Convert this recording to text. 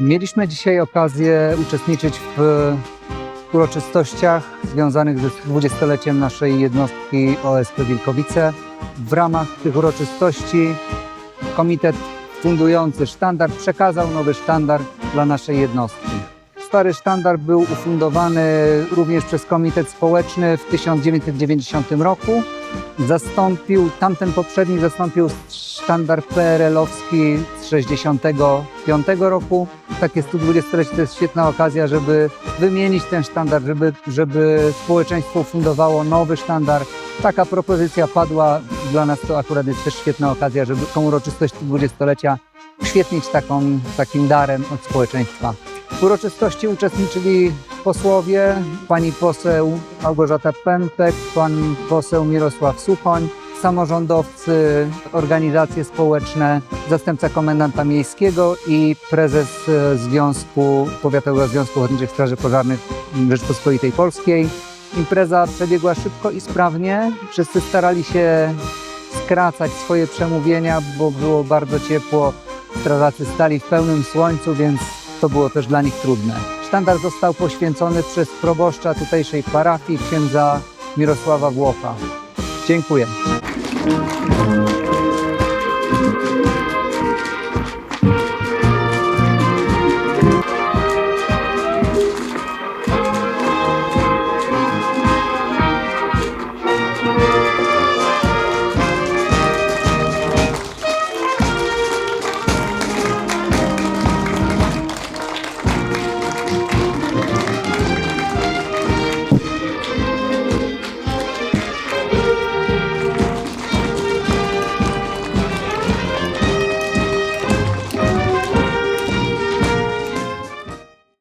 Mieliśmy dzisiaj okazję uczestniczyć w uroczystościach związanych ze 20-leciem naszej jednostki OSP Wilkowice. W ramach tych uroczystości komitet fundujący sztandar przekazał nowy sztandar dla naszej jednostki. Stary sztandar był ufundowany również przez Komitet Społeczny w 1990 roku. Zastąpił, tamten poprzedni zastąpił sztandar PRL-owski z 65 roku. Takie 120-lecie to jest świetna okazja, żeby wymienić ten sztandar, żeby, żeby społeczeństwo fundowało nowy sztandar. Taka propozycja padła. Dla nas to akurat jest też świetna okazja, żeby tą uroczystość 20-lecia uświetnić taką, takim darem od społeczeństwa. W uroczystości uczestniczyli posłowie, pani poseł Małgorzata Pępek, pan poseł Mirosław Suchoń, samorządowcy, organizacje społeczne, zastępca komendanta miejskiego i prezes e, Związku Powiatowego Związku Ochotniczych Straży Pożarnych Rzeczpospolitej Polskiej. Impreza przebiegła szybko i sprawnie. Wszyscy starali się skracać swoje przemówienia, bo było bardzo ciepło. Strażacy stali w pełnym słońcu, więc to było też dla nich trudne. Sztandar został poświęcony przez proboszcza tutejszej parafii, księdza Mirosława Włocha. Dziękuję. Thank you.